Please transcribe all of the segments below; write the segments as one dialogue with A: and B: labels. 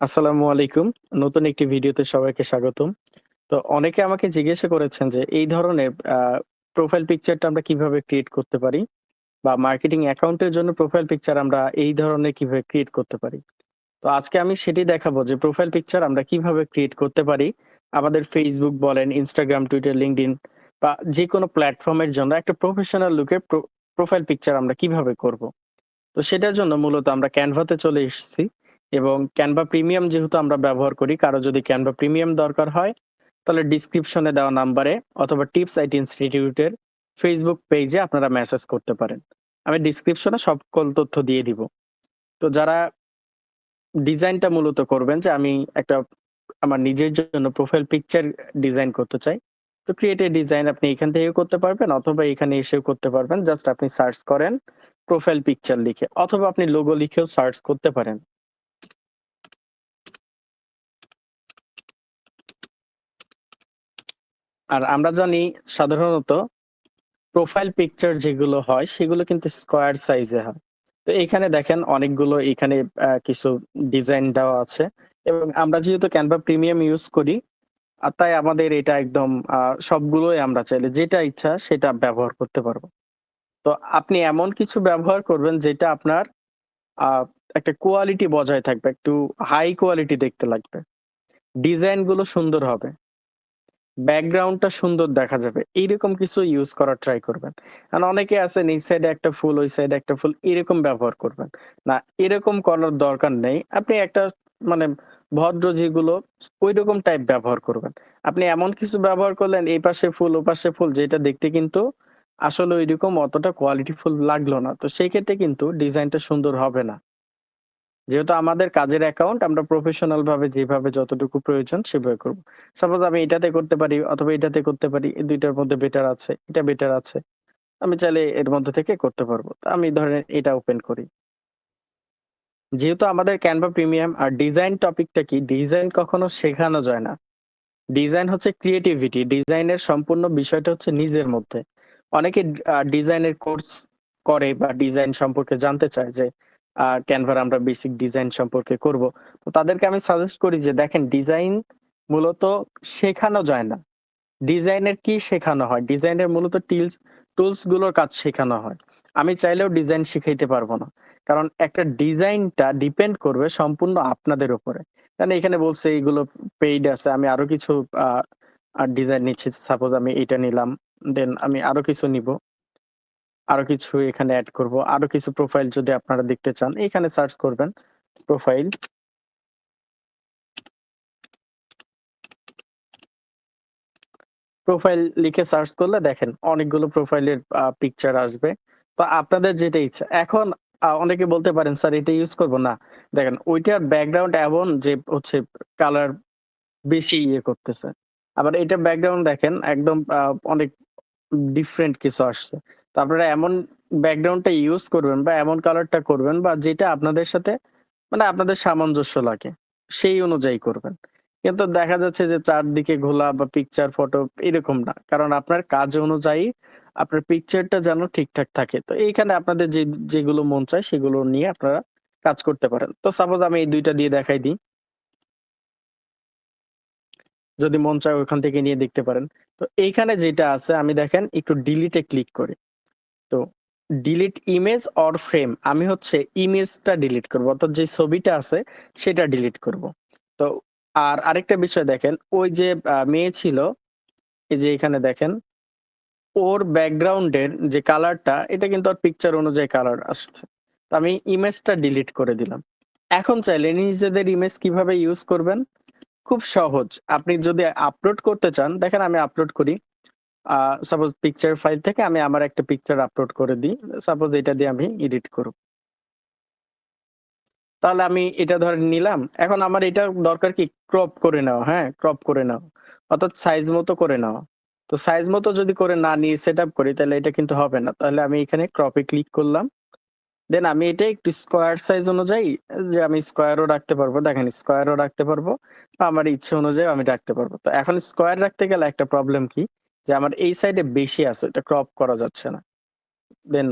A: আসসালামু আলাইকুম। নতুন একটি ভিডিওতে সবাইকে স্বাগতম। তো অনেকে আমাকে জিজ্ঞাসা করেছেন যে এই ধরনের প্রোফাইল পিকচারটা আমরা কীভাবে ক্রিয়েট করতে পারি? বা মার্কেটিং অ্যাকাউন্টের জন্য প্রোফাইল পিকচার আমরা এই ধরনের কীভাবে ক্রিয়েট করতে পারি? তো আজকে আমি সেটি দেখাবো যে প্রোফাইল পিকচার আমরা কীভাবে ক্রিয়েট করতে পারি। আমাদের Facebook বলেন, Instagram, Twitter, LinkedIn বা যেকোনো প্ল্যাটফর্মের জন্য একটা প্রফেশনাল লুকে প্রো প্রোফাইল পিকচার আমরা কীভাবে করব? তো সেটার জন্য মূলত আমরা Canva তে চলে এসেছি এবং ক্যানভা প্রিমিয়াম যেহেতু আমরা ব্যবহার করি, কারও যদি ক্যানভা প্রিমিয়াম দরকার হয় তাহলে ডেসক্রিপশনে দেওয়া নাম্বারে অথবা টিপস আইটি ইনস্টিটিউটের ফেসবুক পেজে আপনারা মেসেজ করতে পারেন। আমি ডেসক্রিপশনে সকল তথ্য দিয়ে দিব। তো যারা ডিজাইনটা মূলত করবেন যে আমি একটা আমার নিজের জন্য প্রোফাইল পিকচার ডিজাইন করতে চাই। তো ক্রিয়েট এ ডিজাইন আপনি এখান থেকেও করতে পারবেন অথবা এখানে এসেও করতে পারবেন। জাস্ট আপনি সার্চ করেন প্রোফাইল পিকচার লিখে অথবা আপনি লোগো লিখেও সার্চ করতে পারেন। আর আমরা জানি সাধারণত প্রোফাইল পিকচার যেগুলো হয় সেগুলো কিন্তু স্কোয়ার সাইজে হয়। তো এখানে দেখেন অনেকগুলো এখানে কিছু ডিজাইন দেওয়া আছে এবং আমরা যেহেতু ক্যানভা প্রিমিয়াম ইউজ করি, আর তাই আমাদের এটা একদম সবগুলোই আমরা চাইলে যেটা ইচ্ছা সেটা ব্যবহার করতে পারব তো আপনি এমন কিছু ব্যবহার করবেন যেটা আপনার একটা কোয়ালিটি বজায় থাকবে, একটু হাই কোয়ালিটি দেখতে লাগবে। ডিজাইনগুলো সুন্দর হবে। ব্যাকগ্রাউন্ডটা সুন্দর দেখা যাবে। এইরকম কিছু ইউজ করার ট্রাই করবেন। কারণ অনেকে আছেন এই সাইডে একটা ফুল, ওই সাইডে একটা ফুল এরকম ব্যবহার করবেন। না এরকম করার দরকার নেই। আপনি একটা মানে ভদ্র যেগুলো ঐরকম টাইপ ব্যবহার করবেন। আপনি এমন কিছু ব্যবহার করলেন এই পাশে ফুল, ওপাশে ফুল যেটা দেখতে কিন্তু আসলে ঐরকম অতটা কোয়ালিটিফুল লাগল না। তো সেই ক্ষেত্রে কিন্তু ডিজাইনটা সুন্দর হবে না। যেহেতু আমাদের কাজের অ্যাকাউন্ট আমরা প্রফেশনাল ভাবে যেভাবে যতটুকু প্রয়োজন সেভাবে করব। সাপোজ আমি এটাতে করতে পারি অথবা এটাতে করতে পারি। এই ২ টার মধ্যে বেটার আছে, এটা বেটার আছে। আমি চাইলে এর মধ্যে থেকে করতে পারব আমি ধরেন এটা ওপেন করি। যেহেতু আমাদের ক্যানভা প্রিমিয়াম আর ডিজাইন টপিকটা কি? ডিজাইন কখনো শেখানো যায় না। ডিজাইন হচ্ছে ক্রিয়েটিভিটি। ডিজাইনের সম্পূর্ণ বিষয়টা হচ্ছে নিজের মধ্যে। অনেকে ডিজাইনের কোর্স করে বা ডিজাইন সম্পর্কে জানতে চায় যে Canva আমরা বেসিক ডিজাইন সম্পর্কে করব। তো তাদেরকে আমি সাজেস্ট করি যে, দেখেন ডিজাইন মূলত শেখানো যায় না। ডিজাইনের কি শেখানো হয়? ডিজাইনের মূলত টিলস টুলসগুলোর কাজ শেখানো হয়। আমি চাইলেও ডিজাইন শিখাইতে পারব না। কারণ একটা ডিজাইনটা ডিপেন্ড করবে সম্পূর্ণ আপনাদের উপরে। কারণ এখানে বলছে, এইগুলো পেইড আছে। আমি আরও কিছু ডিজাইন নিচ্ছি। সাপোজ আমি এটা নিলাম। দেন আমি আরও কিছু নিবো। আরও কিছু এখানে এড করব। আরও কিছু প্রোফাইল যদি আপনারা দেখতে চান, এখানে সার্চ করবেন প্রোফাইল। প্রোফাইল লিখে সার্চ করলে দেখেন অনেকগুলো প্রোফাইলের পিকচার আসবে। তো আপনাদের যেটা ইচ্ছা। এখন অনেকে বলতে পারেন, স্যার, এটা ইউজ করব না। দেখেন ওইটার ব্যাকগ্রাউন্ড এমন যে হচ্ছে কালার বেশি ইয়ে করতেছে। আবার এটা ব্যাকগ্রাউন্ড দেখেন একদম অনেক ডিফারেন্ট কিছু আসছে। আপনারা এমন ব্যাকগ্রাউন্ডটা ইউজ করবেন বা এমন কালারটা করবেন বা যেটা আপনাদের সাথে মানে আপনাদের সামঞ্জস্য লাগে। সেই অনুযায়ী করবেন। কিন্তু দেখা যাচ্ছে যে চারদিকে ঘোলা বা পিকচার ফটো এরকম না। কারণ আপনার কাজ অনুযায়ী আপনার পিকচারটা যেন ঠিকঠাক থাকে। তো এইখানে আপনাদের যে, যেগুলো মন চায় সেগুলো নিয়ে আপনারা কাজ করতে পারেন। তো সাপোজ আমি এই দুইটা দিয়ে দেখাই দিই। যদি মন চায় ওখান থেকে নিয়ে দেখতে পারেন। তো এইখানে যেটা আছে, আমি দেখেন একটু ডিলিটে ক্লিক করি। তো ডিলিট ইমেজ অর ফ্রেম আমি হচ্ছে ইমেজটা ডিলিট করব। অর্থাৎ যে ছবিটা আছে সেটা ডিলিট করব। তো আর আরেকটা বিষয় দেখেন ওই যে মেয়ে ছিল, এই যে এখানে দেখেন ওর ব্যাকগ্রাউন্ডের যে কালারটা এটা কিন্তু ওর পিকচার অনুযায়ী কালার আসছে। তো আমি ইমেজটা ডিলিট করে দিলাম। এখন চাইলে নিজেদের ইমেজ কীভাবে ইউজ করবেন? খুব সহজ। আপনি যদি আপলোড করতে চান দেখেন আমি আপলোড করি। সাপোজ পিকচার ফাইল থেকে আমি আমার একটা পিকচার আপলোড করে দিই। সাপোজ এটা দিয়ে আমি এডিট করব। তাহলে আমি এটা ধরে নিলাম। এখন আমার এটা দরকার কি ক্রপ করে নাও হ্যাঁ? ক্রপ করে নাও অর্থাৎ সাইজ মতো করে নেওয়া। তো সাইজ মতো যদি করে না নিয়ে সেটআপ করি, তাহলে এটা কিন্তু হবে না। তাহলে আমি এখানে ক্রপে ক্লিক করলাম। দেন আমি এটা একটু স্কোয়ার সাইজ অনুযায়ী, যে আমি স্কোয়ারও রাখতে পারব। দেখেন স্কোয়ারও রাখতে পারব আমার ইচ্ছে অনুযায়ী আমি রাখতে পারব। তো এখন স্কোয়ার রাখতে গেলে একটা প্রবলেম কি? যে আমার এই সাইডে বেশি আছে, এটা ক্রপ করা যাচ্ছে না। দেন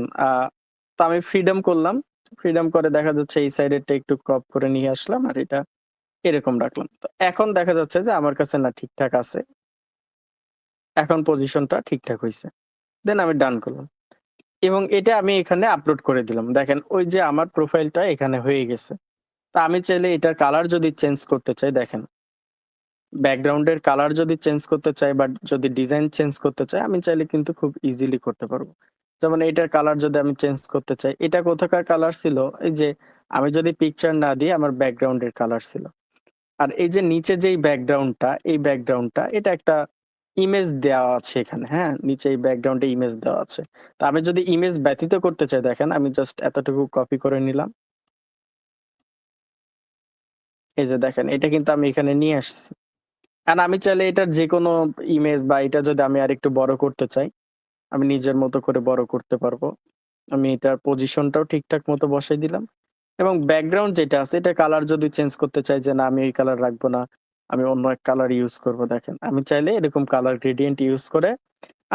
A: তো আমি ফ্রিডম করলাম। ফ্রিডম করে দেখা যাচ্ছে এই সাইডেরটা একটু ক্রপ করে নিয়ে আসলাম আর এটা এরকম রাখলাম। তো এখন দেখা যাচ্ছে যে আমার কাছে না ঠিকঠাক আছে। এখন পজিশনটা ঠিকঠাক হয়েছে দেন আমি ডান করলাম। এবং এটা আমি এখানে আপলোড করে দিলাম। দেখেন, ওই যে আমার প্রোফাইলটা এখানে হয়ে গেছে। তা আমি চাইলে এটার কালার যদি চেঞ্জ করতে চাই, দেখেন। ব্যাকগ্রাউন্ডের কালার যদি চেঞ্জ করতে চাই বা যদি ডিজাইন চেঞ্জ করতে চাই আমি চাইলে কিন্তু খুব ইজিলি করতে পারব। যেমন এটার কালার যদি আমি চেঞ্জ করতে চাই, এটা কোথাকার কালার ছিল? এই যে আমি যদি পিকচার না দিই আমার ব্যাকগ্রাউন্ডের কালার ছিল। আর এই যে নিচে যেই ব্যাকগ্রাউন্ডটা, এই ব্যাকগ্রাউন্ডটা এটা একটা ইমেজ দেওয়া আছে এখানে, হ্যাঁ? নিচে এই ব্যাকগ্রাউন্ডে ইমেজ দেওয়া আছে। তো আমি যদি ইমেজ ব্যতীত করতে চাই দেখেন আমি জাস্ট এতটুকু কপি করে নিলাম। এই যে দেখেন এটা কিন্তু আমি এখানে নিয়ে আসছি। আর আমি চাইলে এটার যেকোনো ইমেজ বা এটা যদি আমি আরেকটু বড় করতে চাই, আমি নিজের মতো করে বড় করতে পারব। আমি এটার পজিশনটাও ঠিকঠাক মতো বসাই দিলাম। এবং ব্যাকগ্রাউন্ড যেটা আছে এটা কালার যদি চেঞ্জ করতে চাই যে না আমি এই কালার রাখব না। আমি অন্য এক কালার ইউজ করব দেখেন। আমি চাইলে এরকম কালার গ্রেডিয়েন্ট ইউজ করে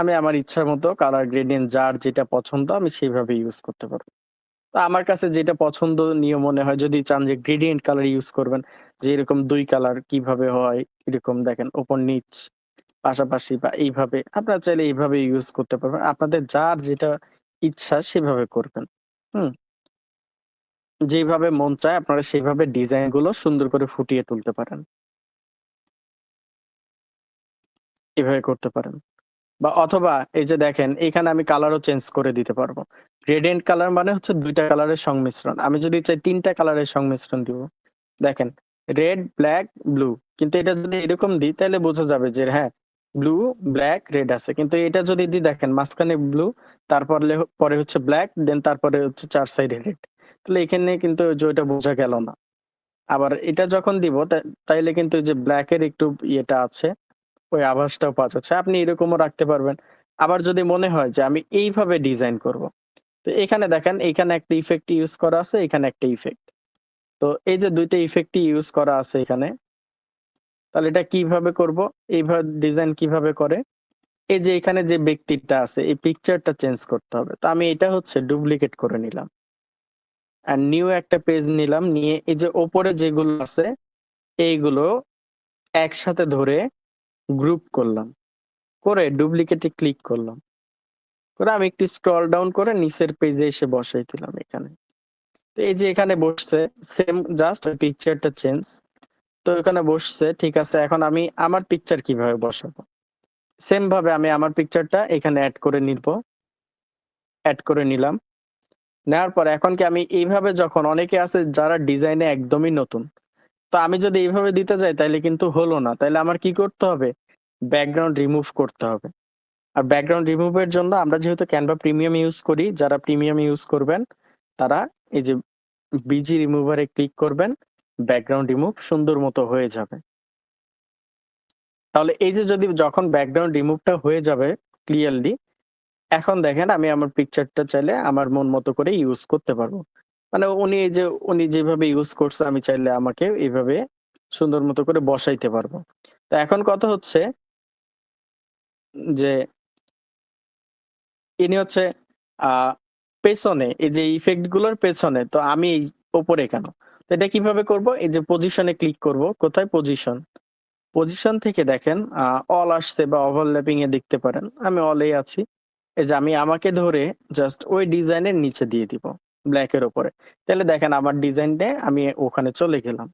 A: আমি আমার ইচ্ছা মতো কালার গ্রেডিয়েন্ট যার যেটা পছন্দ আমি সেইভাবে ইউজ করতে পারব। তো আমার কাছে যেটা পছন্দ পছন্দনীয় মনে হয়, যদি চান যে গ্রেডিয়েন্ট কালার ইউজ করবেন, যে এরকম দুই কালার কীভাবে হয় এরকম দেখেন ওপর নিচ, পাশাপাশি বা এইভাবে, আপনারা চাইলে এইভাবে ইউজ করতে পারবেন। আপনাদের যার যেটা ইচ্ছা সেভাবে করবেন। হুম? যেভাবে মন চায় আপনারা সেইভাবে ডিজাইনগুলো সুন্দর করে ফুটিয়ে তুলতে পারেন। এভাবে করতে পারেন। বা অথবা এই যে দেখেন এখানে আমি কালারও চেঞ্জ করে দিতে পারব। গ্রেডিয়েন্ট কালার মানে হচ্ছে দুইটা কালারের সংমিশ্রণ। আমি যদি চাই তিনটা কালারের সংমিশ্রণ দিব। দেখেন রেড, ব্ল্যাক ব্লু। কিন্তু এটা যদি এরকম দিই তাহলে বোঝা যাবে যে হ্যাঁ, ব্লু, ব্ল্যাক রেড আছে। কিন্তু এটা যদি দিই দেখেন মাঝখানে ব্লু তারপর পরে হচ্ছে ব্ল্যাক দেন তারপরে হচ্ছে চার সাইডে রেড। তাহলে এখানে কিন্তু ওইটা বোঝা গেল না। আবার এটা যখন দিব তাইলে কিন্তু যে ব্লাক এর একটু ইয়েটা আছে, ওই আভাসটাও পাওয়া যাচ্ছে। আপনি এরকমও রাখতে পারবেন। আবার যদি মনে হয় যে আমি এইভাবে ডিজাইন করব। তো এখানে দেখেন এখানে একটা ইফেক্ট ইউজ করা আছে, এখানে একটা ইফেক্ট। তো এই যে ২ টা ইফেক্টই ইউজ করা আছে এখানে। তাহলে এটা কীভাবে করব? এইভাবে ডিজাইন কীভাবে করে? এই যে এখানে যে ব্যক্তিটা আছে এই পিকচারটা চেঞ্জ করতে হবে। তো আমি এটা হচ্ছে ডুপ্লিকেট করে নিলাম। আর নিউ একটা পেজ নিলাম নিয়ে এই যে ওপরে যেগুলো আছে এইগুলো একসাথে ধরে গ্রুপ করলাম। করে ডুপ্লিকেটে ক্লিক করলাম। করে আমি একটু স্ক্রল ডাউন করে নিচের পেজে এসে বসাই দিলাম এখানে। তো এই যে এখানে বসছে সেম জাস্ট পিকচারটা চেঞ্জ। তো এখানে বসছে, ঠিক আছে, এখন আমি আমার পিকচার কীভাবে বসাবো? সেম ভাবে আমি আমার পিকচারটা এখানে অ্যাড করে নিব। অ্যাড করে নিলাম। নেওয়ার পর এখন কি আমি এইভাবে যখন অনেকে আছে যারা ডিজাইনে একদমই নতুন। তো আমি যদি এইভাবে দিতে যাই তাইলে কিন্তু হলো না। তাইলে আমার কি করতে হবে? ব্যাকগ্রাউন্ড রিমুভ করতে হবে। আর ব্যাকগ্রাউন্ড রিমুভ এর জন্য আমরা যেহেতু ক্যানভা প্রিমিয়াম ইউজ করি, যারা প্রিমিয়াম ইউজ করবেন তারা এই যে বিজি রিমুভার ক্লিক করবেন। ব্যাকগ্রাউন্ড রিমুভ সুন্দর মতো হয়ে যাবে। তাহলে এই যে যদি যখন ব্যাকগ্রাউন্ড রিমুভটা হয়ে যাবে ক্লিয়ারলি, এখন দেখেন আমি আমার পিকচারটা চাইলে আমার মন মতো করে ইউজ করতে পারব। মানে উনি এই যে, উনি যেভাবে ইউজ করছে, আমি চাইলে আমাকে এইভাবে সুন্দর মতো করে বসাইতে পারব। তো এখন কথা হচ্ছে যে, ইনি হচ্ছে, আ, পেছনে, এই যে ইফেক্টগুলোর পেছনে, তো আমি এই উপরে কেন? তো এটা কীভাবে করব? এই যে পজিশনে ক্লিক করব। কোথায়? পজিশন। পজিশন থেকে দেখেন অল আসছে বা ওভারল্যাপিং এ দেখতে পারেন। আমি অলেই আছি। এই যে আমি আমাকে ধরে জাস্ট ওই ডিজাইনের নিচে দিয়ে দিব। ব্লাক এর উপরে। তাহলে দেখেন আমার ডিজাইনটা আমি ওখানে চলে গেলাম।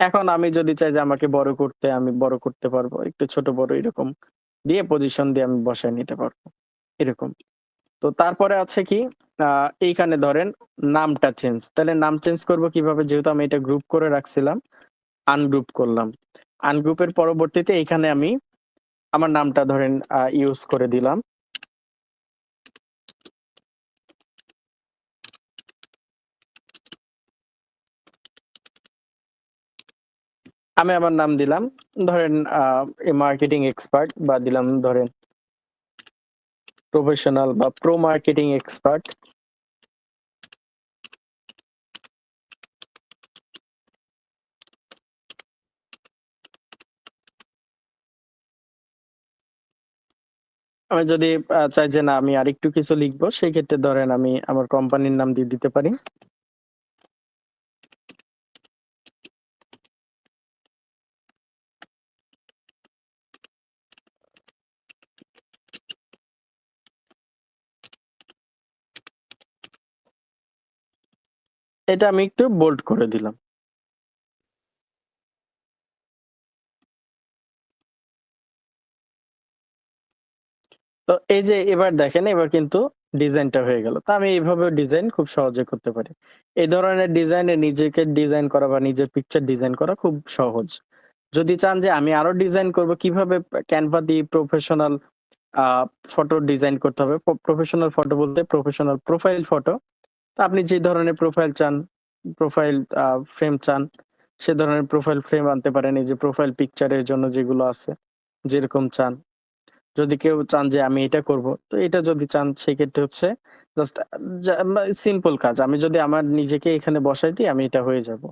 A: এখন আমি যদি চাই যে আমাকে বড় করতে, আমি বড় করতে পারব। একটু ছোট বড় এরকম দিয়ে পজিশন দিয়ে আমি বসায় নিতে পারব। এরকম। তো তারপরে আছে কি এইখানে ধরেন নামটা চেঞ্জ। তাহলে নাম চেঞ্জ করব কীভাবে? যেহেতু আমি এটা গ্রুপ করে রাখছিলাম। আনগ্রুপ করলাম। আনগ্রুপের পরবর্তীতে এখানে আমি আমার নামটা ধরেন ইউজ করে দিলাম। আমি আমার নাম দিলাম। ধরেন মার্কেটিং এক্সপার্ট বা দিলাম ধরেন প্রফেশনাল বা প্রো মার্কেটিং এক্সপার্ট। আমি যদি চাই যে না, আমি আরেকটু কিছু লিখব সেক্ষেত্রে ধরেন আমি আমার কোম্পানির নাম দিয়ে দিতে পারি। এটা আমি একটু বোল্ড করে দিলাম। তো এই যে এবার দেখেন, এবার কিন্তু ডিজাইনটা হয়ে গেল। তো আমি এইভাবে ডিজাইন খুব সহজে করতে পারি। এই ধরনের ডিজাইনে নিজেকে ডিজাইন করা বা নিজের পিকচার ডিজাইন করা খুব সহজ। যদি চান যে আমি আরও ডিজাইন করব, কীভাবে ক্যানভা দিয়ে প্রফেশনাল ফটো ডিজাইন করতে হবে? প্রফেশনাল ফটো বলতে প্রফেশনাল প্রোফাইল ফটো তা আপনি যে ধরনের প্রোফাইল চান প্রোফাইল ফ্রেম চান, সে ধরনের প্রোফাইল ফ্রেম আনতে পারেন। এই যে প্রোফাইল পিকচারের জন্য যেগুলো আছে, যেরকম চান। যদি কেউ চান যে আমি এটা করব, তো এটা যদি চান সেক্ষেত্রে হচ্ছে জাস্ট সিম্পল কাজ। আমি যদি আমার নিজেকে এখানে বসাই দিই, আমি এটা হয়ে যাব।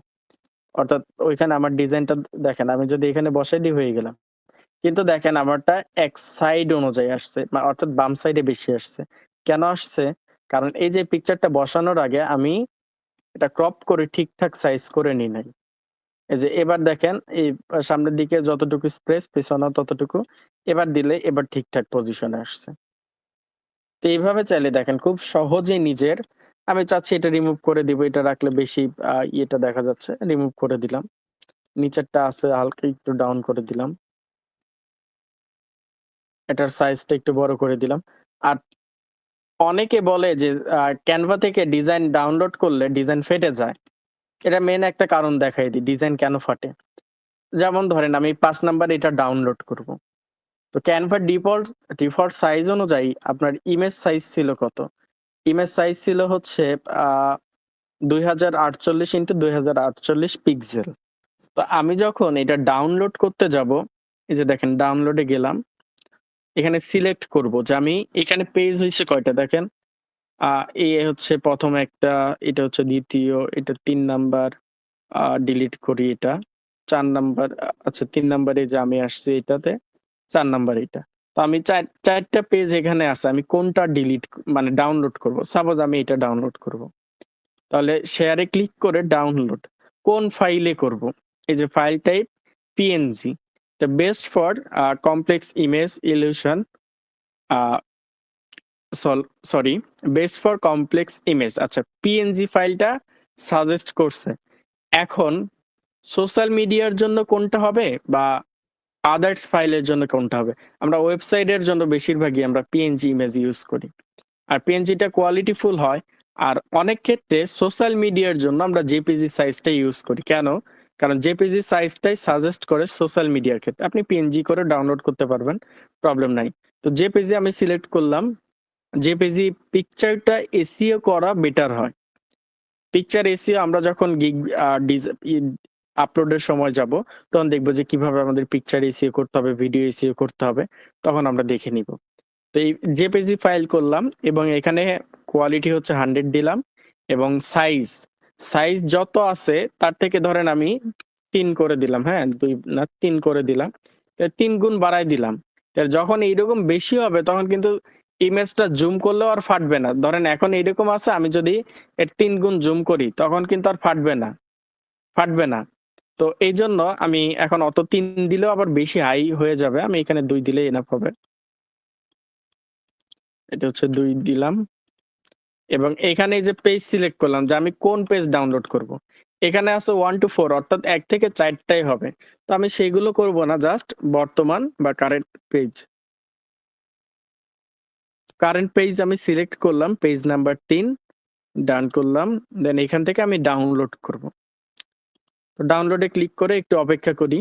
A: অর্থাৎ ওইখানে আমার ডিজাইনটা দেখেন, আমি যদি এখানে বসাই দিই, হয়ে গেলাম। কিন্তু দেখেন, আমারটা এক সাইড অনুযায়ী আসছে অর্থাৎ বাম সাইডে বেশি আসছে। কেন আসছে? কারণ এই যে পিকচারটা বসানোর আগে আমি এটা ক্রপ করে ঠিকঠাক সাইজ করে নিই নাই। এই যে এবার দেখেন, এই সামনের দিকে যতটুকু স্পেস পিছনে ততটুকু, এবার দিলে এবার ঠিকঠাক পজিশনে আসছে। তো এইভাবে চাইলে দেখেন, খুব সহজেই নিজের, আমি চাচ্ছি এটা রিমুভ করে দিব, এটা রাখলে বেশি ইয়েটা দেখা যাচ্ছে রিমুভ করে দিলাম। নিচেরটা আছে, হালকা একটু ডাউন করে দিলাম। এটার সাইজটা একটু বড় করে দিলাম। আর অনেকে বলে যে ক্যানভা থেকে ডিজাইন ডাউনলোড করলে ডিজাইন ফেটে যায়। এটা মেন একটা কারণ দেখাই দিই ডিজাইন কেন ফাটে? যেমন ধরেন, আমি পাঁচ নাম্বার এটা ডাউনলোড করব। তো ক্যানভার ডিফল্ট ডিফল্ট সাইজ অনুযায়ী আপনার ইমেজ সাইজ ছিল কত? ইমেজ সাইজ ছিল হচ্ছে দুই হাজার আটচল্লিশ ইন্টু দুই হাজার আটচল্লিশ পিক্সেল তো আমি যখন এটা ডাউনলোড করতে যাব, এই যে দেখেন ডাউনলোডে গেলাম। এখানে সিলেক্ট করব যে আমি এখানে পেজ হয়েছে কয়টা দেখেন? এ হচ্ছে প্রথম একটা, এটা হচ্ছে দ্বিতীয়, এটা তিন নাম্বার ডিলিট করি এটা। চার নাম্বার আচ্ছা তিন নাম্বারে যে আমি আসছি এটাতে, চার নাম্বার এটা। তো আমি চার, চারটা পেজ এখানে আছে, আমি কোনটা ডিলিট মানে ডাউনলোড করব? সাপোজ আমি এটা ডাউনলোড করব। তাহলে শেয়ারে ক্লিক করে ডাউনলোড কোন ফাইলে করব? এই যে file type PNG the best for complex image illusion sorry best for complex image আচ্ছা পিএনজি ফাইলটা সাজেস্ট করছে। এখন সোশ্যাল মিডিয়ার জন্য কোনটা হবে বা আদার্স ফাইলের জন্য কোনটা হবে? আমরা ওয়েবসাইটের জন্য বেশিরভাগই আমরা পিএনজি ইমেজ ইউজ করি। আর পিএনজিটা কোয়ালিটিফুল হয়। আর অনেক ক্ষেত্রে সোশ্যাল মিডিয়ার জন্য আমরা জেপিজি সাইজটা ইউজ করি। কেন? কারণ জেপিজি সাইজটাই সাজেস্ট করে সোশ্যাল মিডিয়ার ক্ষেত্রে। আপনি পিএনজি করে ডাউনলোড করতে পারবেন প্রবলেম নাই। তো জেপিজি আমি সিলেক্ট করলাম। জেপিজি পিকচারটা এসিও করা বেটার হয়। পিকচার এসিও আমরা যখন গিগ আপলোডের সময় যাব, তখন দেখব যে কীভাবে আমাদের পিকচার এসিও করতে হবে ভিডিও এসিও করতে হবে, তখন আমরা দেখে নিব। তো এই জেপিজি ফাইল করলাম এবং এখানে কোয়ালিটি হচ্ছে হান্ড্রেড দিলাম এবং সাইজ সাইজ যত আছে, তার থেকে ধরেন আমি তিন করে দিলাম হ্যাঁ? দুই না, তিন করে দিলাম। তিন গুণ বাড়াই দিলাম। যখন এইরকম বেশি হবে, তখন কিন্তু ইমেজটা জুম করলেও আর ফাটবে না। ধরেন এখন এইরকম আছে, আমি যদি এর তিন গুণ জুম করি, তখন কিন্তু আর ফাটবে না। ফাটবে না। তো এই জন্য আমি এখন অত তিন দিলেও আবার বেশি হাই হয়ে যাবে। আমি এখানে দুই দিলে এনাফ হবে। এটা হচ্ছে দুই দিলাম। এবং এখানে যে পেজ সিলেক্ট করলাম যে আমি কোন পেজ ডাউনলোড করব। এখানে আছে ওয়ান টু ফোর অর্থাৎ এক থেকে চারটাই হবে। তো আমি সেগুলো করব না জাস্ট বর্তমান বা কারেন্ট পেজ কারেন্ট পেজ আমি সিলেক্ট করলাম পেজ নাম্বার তিন ডান করলাম দেন এখান থেকে আমি ডাউনলোড করব। তো ডাউনলোডে ক্লিক করে একটু অপেক্ষা করি।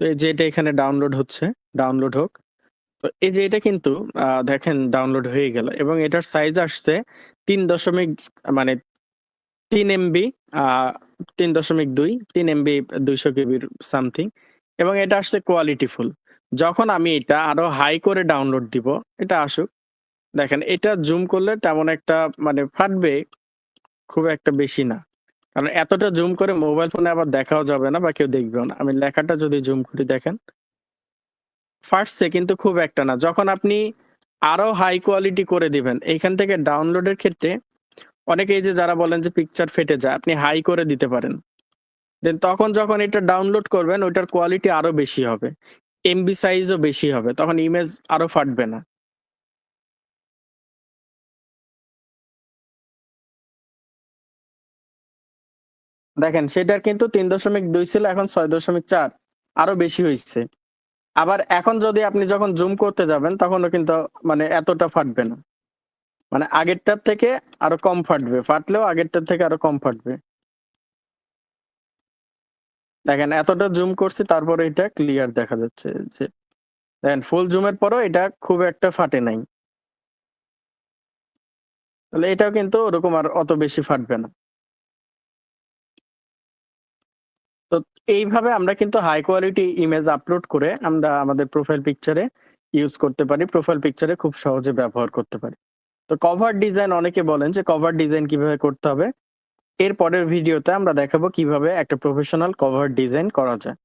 A: তো এই যে এটা এখানে ডাউনলোড হচ্ছে ডাউনলোড হোক। তো এই যে এটা কিন্তু দেখেন ডাউনলোড হয়ে গেল এবং এটার সাইজ আসছে তিন দশমিক মানে তিন এমবি তিন দশমিক দুই, তিন এমবি দুইশো কেবির সামথিং এবং এটা আসছে কোয়ালিটি ফুল যখন আমি এটা আরও হাই করে ডাউনলোড দিব, এটা আসুক। দেখেন এটা জুম করলে তেমন একটা মানে ফাটবে খুব একটা বেশি না। কারণ এতটা জুম করে মোবাইল ফোনে আবার দেখাও যাবে না বা কেউ দেখবেও না। আমি লেখাটা যদি জুম করি দেখেন। ফাটছে কিন্তু খুব একটা না। যখন আপনি আরও হাই কোয়ালিটি করে দিবেন এইখান থেকে ডাউনলোডের ক্ষেত্রে অনেকেই যে যারা বলেন যে পিকচার ফেটে যায়, আপনি হাই করে দিতে পারেন। দেন তখন যখন এটা ডাউনলোড করবেন, ওইটার কোয়ালিটি আরও বেশি হবে। এমবি সাইজও বেশি হবে। তখন ইমেজ আরও ফাটবে না। দেখেন, সেটার কিন্তু তিন দশমিক দুই ছিল, এখন ছয় দশমিক চার। আরও বেশি হয়েছে আবার এখন যদি আপনি যখন জুম করতে যাবেন, তখনও কিন্তু মানে এতটা ফাটবে না। মানে আগেরটার থেকে আরও কম ফাটবে। ফাটলেও আগেরটার থেকে আরও কম ফাটবে। দেখেন, এতটা জুম করছি, তারপরে এটা ক্লিয়ার দেখা যাচ্ছে যে, দেখেন ফুল জুমের পরও এটা খুব একটা ফাটে নাই। তাহলে এটাও কিন্তু ওরকম আর অত বেশি ফাটবে না। তো এইভাবে আমরা কিন্তু হাই কোয়ালিটি ইমেজ আপলোড করে আমরা আমাদের প্রোফাইল পিকচারে ইউজ করতে পারি প্রোফাইল পিকচারে খুব সহজে ব্যবহার করতে পারি। তো কভার ডিজাইন অনেকে বলেন যে কভার ডিজাইন কীভাবে করতে হবে? এর পরের ভিডিওতে আমরা দেখাবো কীভাবে একটা প্রফেশনাল কভার ডিজাইন করা যায়।